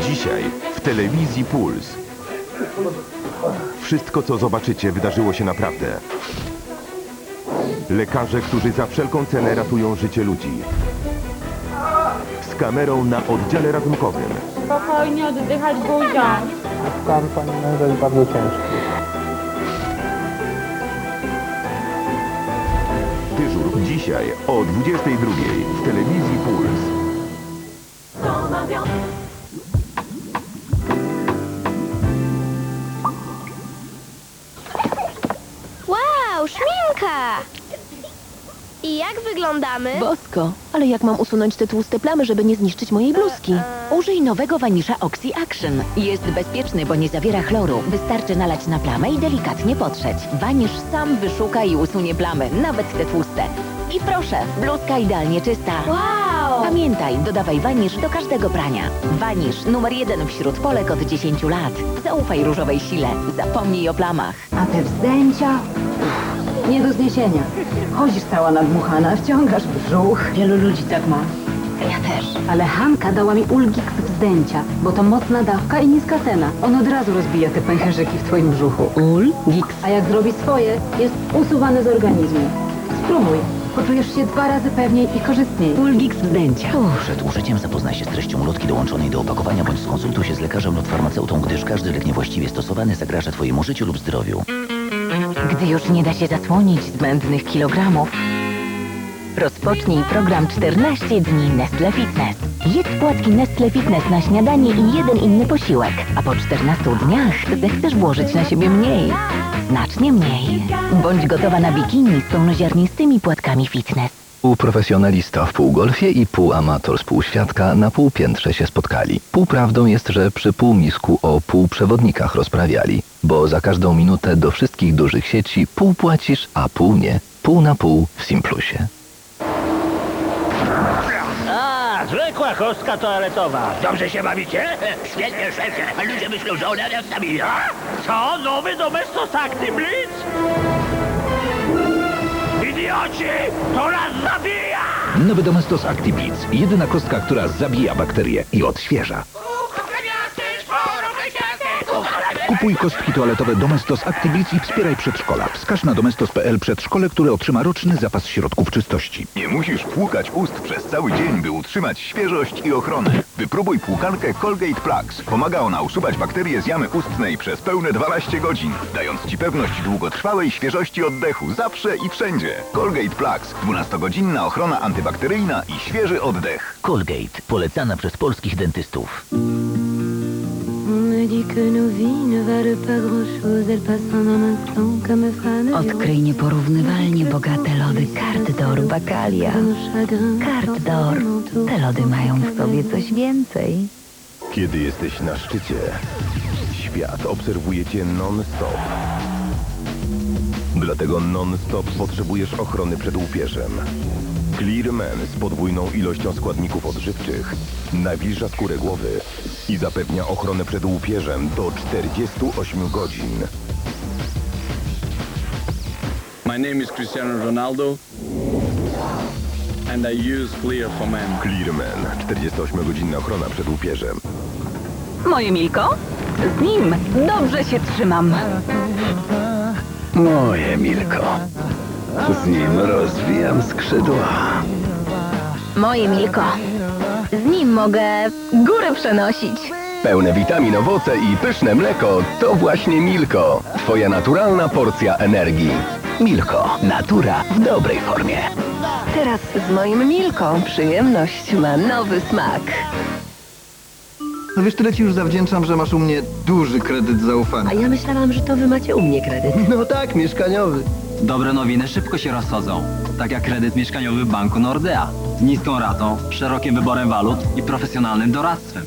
Dzisiaj w telewizji Puls. Wszystko, co zobaczycie, wydarzyło się naprawdę. Lekarze, którzy za wszelką cenę ratują życie ludzi. Z kamerą na oddziale ratunkowym. Spokojnie oddychać buzią. Stan pani męża jest bardzo ciężki. Dyżur dzisiaj o 22 w telewizji Puls. Wow, szminka! I jak wyglądamy? Bosko, ale jak mam usunąć te tłuste plamy, żeby nie zniszczyć mojej bluzki? Użyj nowego wanisza Oxy Action. Jest bezpieczny, bo nie zawiera chloru. Wystarczy nalać na plamę i delikatnie potrzeć. Wanisz sam wyszuka i usunie plamy, nawet te tłuste. I proszę, bluzka idealnie czysta. Wow! Pamiętaj, dodawaj wanisz do każdego prania. Wanisz numer jeden wśród Polek od 10 lat. Zaufaj różowej sile. Zapomnij o plamach. A te wzdęcia? Nie do zniesienia. Chodzisz cała nadmuchana, wciągasz brzuch. Wielu ludzi tak ma. Ja też. Ale Hanka dała mi Ulgix wzdęcia, bo to mocna dawka i niska cena. On od razu rozbija te pęcherzyki w twoim brzuchu. Ulgix. A jak zrobi swoje, jest usuwany z organizmu. Spróbuj. Poczujesz się dwa razy pewniej i korzystniej. Ulgix wzdęcia. Przed użyciem zapoznaj się z treścią ulotki dołączonej do opakowania bądź skonsultuj się z lekarzem lub farmaceutą, gdyż każdy lek niewłaściwie stosowany zagraża Twojemu życiu lub zdrowiu. Gdy już nie da się zasłonić zbędnych kilogramów, rozpocznij program 14 dni Nestle Fitness. Jedz płatki Nestle Fitness na śniadanie i jeden inny posiłek, a po 14 dniach zechcesz włożyć na siebie mniej. Znacznie mniej. Bądź gotowa na bikini z pełnoziarnistymi płatkami fitness. Pół profesjonalista w półgolfie i pół amator z półświadka na półpiętrze się spotkali. Półprawdą jest, że przy półmisku o półprzewodnikach rozprawiali, bo za każdą minutę do wszystkich dużych sieci pół płacisz, a pół nie. Pół na pół w Simplusie. Zwykła kostka toaletowa. Dobrze się bawicie? Świetnie, szefie. A ludzie myślą, że ona nas zabija. Co? Nowy Domestos Blitz? Idioci! To nas zabija! Nowy Domestos Actiblitz. Jedyna kostka, która zabija bakterie i odświeża. Kupuj kostki toaletowe Domestos Actiblitz i wspieraj przedszkola. Wskaż na domestos.pl przedszkole, które otrzyma roczny zapas środków czystości. Nie musisz płukać ust przez cały dzień, by utrzymać świeżość i ochronę. Wypróbuj płukankę Colgate Plax. Pomaga ona usuwać bakterie z jamy ustnej przez pełne 12 godzin, dając Ci pewność długotrwałej świeżości oddechu zawsze i wszędzie. Colgate Plax. 12-godzinna ochrona antybakteryjna i świeży oddech. Colgate. Polecana przez polskich dentystów. Odkryj nieporównywalnie bogate lody Carte d'Or Baccalia. Carte d'Or. Te lody mają w sobie coś więcej. Kiedy jesteś na szczycie, świat obserwuje Cię non-stop. Dlatego non-stop potrzebujesz ochrony przed łupieżem. Clearman z podwójną ilością składników odżywczych nawilża skórę głowy i zapewnia ochronę przed łupieżem do 48 godzin. My name is Cristiano Ronaldo and I use Clear for Men. Clearman 48-godzinna ochrona przed łupieżem. Moje Milko? Z nim dobrze się trzymam. Moje Milko. Z nim rozwijam skrzydła. Moje Milko. Z nim mogę góry przenosić. Pełne witamin owoce i pyszne mleko to właśnie Milko. Twoja naturalna porcja energii. Milko. Natura w dobrej formie. Teraz z moim Milką przyjemność ma nowy smak. No wiesz, tyle ci już zawdzięczam, że masz u mnie duży kredyt zaufania. A ja myślałam, że to wy macie u mnie kredyt. No tak, mieszkaniowy. Dobre nowiny szybko się rozchodzą. Tak jak kredyt mieszkaniowy banku Nordea. Z niską ratą, szerokim wyborem walut i profesjonalnym doradztwem.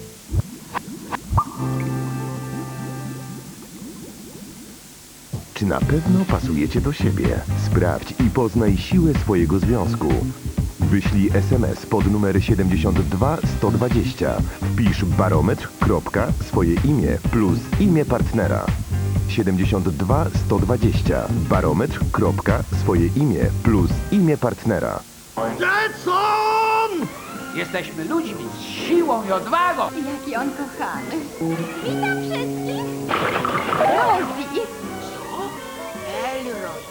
Czy na pewno pasujecie do siebie? Sprawdź i poznaj siłę swojego związku. Wyślij SMS pod numer 72 120. Wpisz barometr, swoje imię plus imię partnera. 72 120. Barometr, kropka, swoje imię plus imię partnera. Jetson! Jesteśmy ludźmi z siłą i odwagą. Jaki on kochany. Witam wszystkich. Rosie.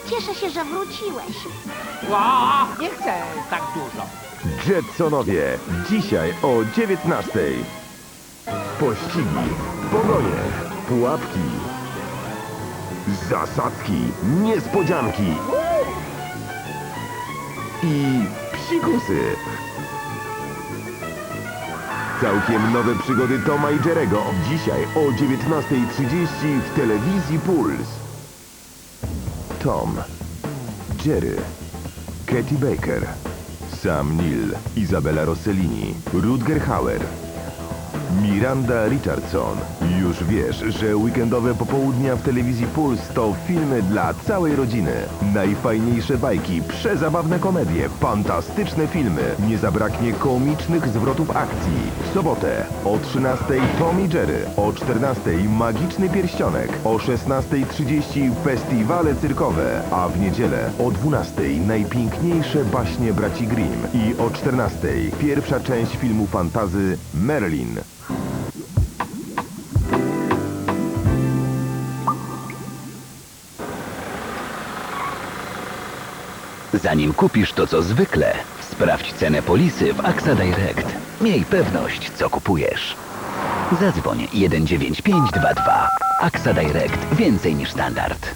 Cieszę się, że wróciłeś. Ła, nie chcę tak dużo. Jetsonowie. Dzisiaj o 19. Pościgi, pogonie, pułapki, zasadzki, niespodzianki i psikusy. Całkiem nowe przygody Toma i Jerego. Dzisiaj o 19.30 w telewizji Puls. Tom, Jerry, Katie Baker, Sam Neill, Izabela Rossellini, Rutger Hauer, Miranda Richardson. Już wiesz, że weekendowe popołudnia w telewizji Puls to filmy dla całej rodziny. Najfajniejsze bajki, przezabawne komedie, fantastyczne filmy. Nie zabraknie komicznych zwrotów akcji. W sobotę o 13 Tom Jerry, o 14 Magiczny Pierścionek, o 16.30 festiwale cyrkowe, a w niedzielę o 12 najpiękniejsze baśnie braci Grimm i o 14 pierwsza część filmu fantazy Merlin. Zanim kupisz to co zwykle, sprawdź cenę polisy w AXA Direct. Miej pewność, co kupujesz. Zadzwoń 19522. AXA Direct. Więcej niż standard.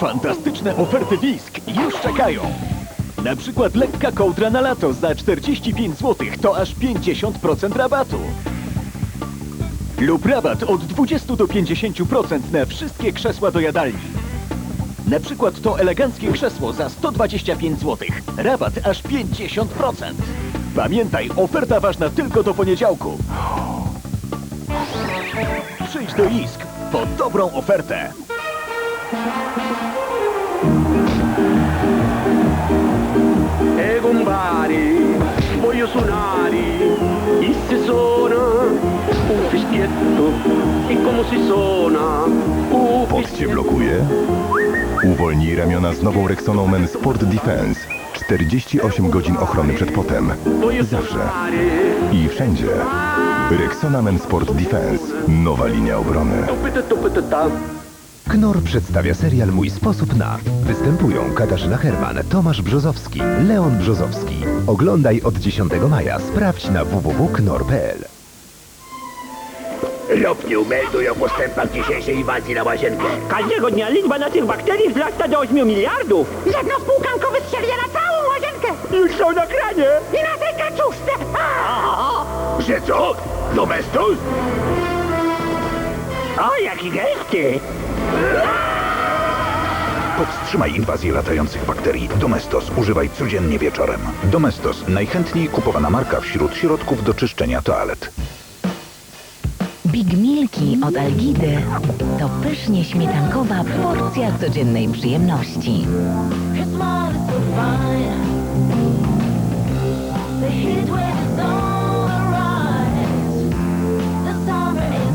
Fantastyczne oferty Wisk już czekają. Na przykład lekka kołdra na lato za 45 zł to aż 50% rabatu. Lub rabat od 20 do 50% na wszystkie krzesła do jadalni. Na przykład to eleganckie krzesło za 125 zł. Rabat aż 50%. Pamiętaj, oferta ważna tylko do poniedziałku. Przyjdź do ISK po dobrą ofertę. E compare, voglio suonare, e suona un fischietto, e come si suona un Pot cię blokuje? Uwolnij ramiona z nową Rexoną Men Sport Defense. 48 godzin ochrony przed potem. Zawsze. I wszędzie. Rexona Men Sport Defense. Nowa linia obrony. Knor przedstawia serial Mój sposób na. Występują Katarzyna Herman, Tomasz Brzozowski, Leon Brzozowski. Oglądaj od 10 maja. Sprawdź na www.knor.pl. Lopniu meldują o postępach dzisiejszej inwazji na łazienkę. Każdego dnia liczba naszych bakterii wzrasta do 8 miliardów. Żadno spółkankowy strzeli na całą łazienkę. Już są na kranie. I na tej kaczuszce. Że co? Domestos? O, jaki gęsty! Powstrzymaj inwazję latających bakterii. Domestos używaj codziennie wieczorem. Domestos, najchętniej kupowana marka wśród środków do czyszczenia toalet. Big Milki od Algidy to pysznie śmietankowa porcja codziennej przyjemności.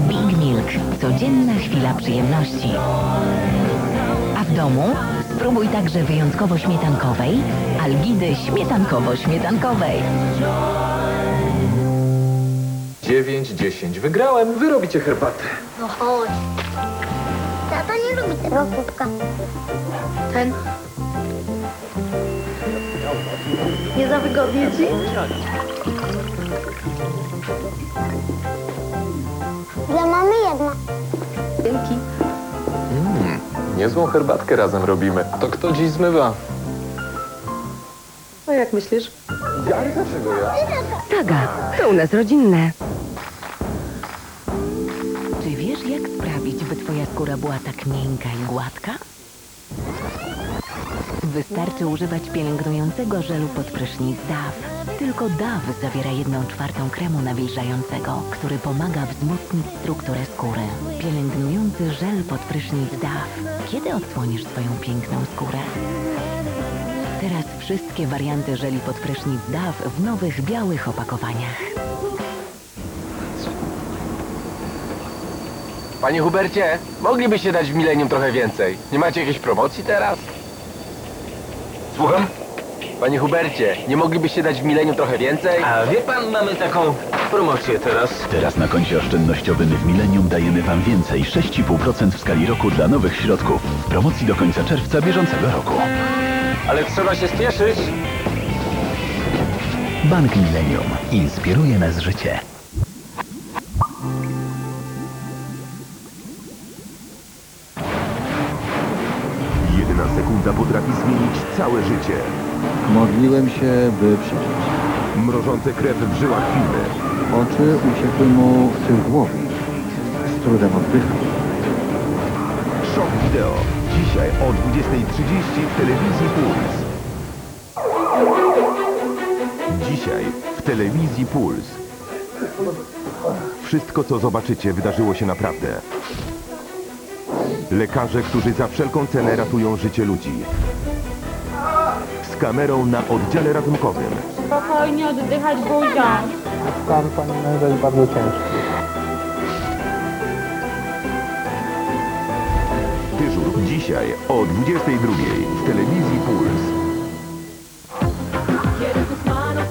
Big Milk. Codzienna chwila przyjemności. A w domu spróbuj także wyjątkowo śmietankowej Algidy śmietankowo-śmietankowej. 9-10. Wygrałem, wy robicie herbatę. No chodź. Tata nie lubi tego kubka. Ten. Nie za wygodnie ci? Dla mamy jedna. Dzięki. Mm, niezłą herbatkę razem robimy. To kto dziś zmywa? A jak myślisz? Ja? Dlaczego ja? Saga, to u nas rodzinne. Skóra była tak miękka i gładka? Wystarczy używać pielęgnującego żelu pod prysznic DAW. Tylko DAW zawiera jedną czwartą kremu nawilżającego, który pomaga wzmocnić strukturę skóry. Pielęgnujący żel pod prysznic DAW. Kiedy odsłonisz swoją piękną skórę? Teraz wszystkie warianty żeli pod prysznic DAW w nowych białych opakowaniach. Panie Hubercie, moglibyście dać w Milenium trochę więcej. Nie macie jakiejś promocji teraz? Słucham? Panie Hubercie, nie moglibyście dać w Mileniu trochę więcej? A wie pan, mamy taką promocję teraz. Teraz na koncie oszczędnościowym w Millennium dajemy Wam więcej 6,5% w skali roku dla nowych środków. W promocji do końca czerwca bieżącego roku. Ale trzeba się spieszyć. Bank Millennium. Inspiruje nas życie. Całe życie. Modliłem się, by przeżyć. Mrożące krew w żyłach filmy. Oczy uciekły mu w tył głowy. Z trudem oddychał. Szok wideo. Dzisiaj o 20.30 w telewizji Puls. Dzisiaj w telewizji Puls. Wszystko, co zobaczycie, wydarzyło się naprawdę. Lekarze, którzy za wszelką cenę ratują życie ludzi. Z kamerą na oddziale ratunkowym. Spokojnie oddychać buzią. Stan pani męża jest bardzo ciężki. Dyżur dzisiaj o 22.00 w telewizji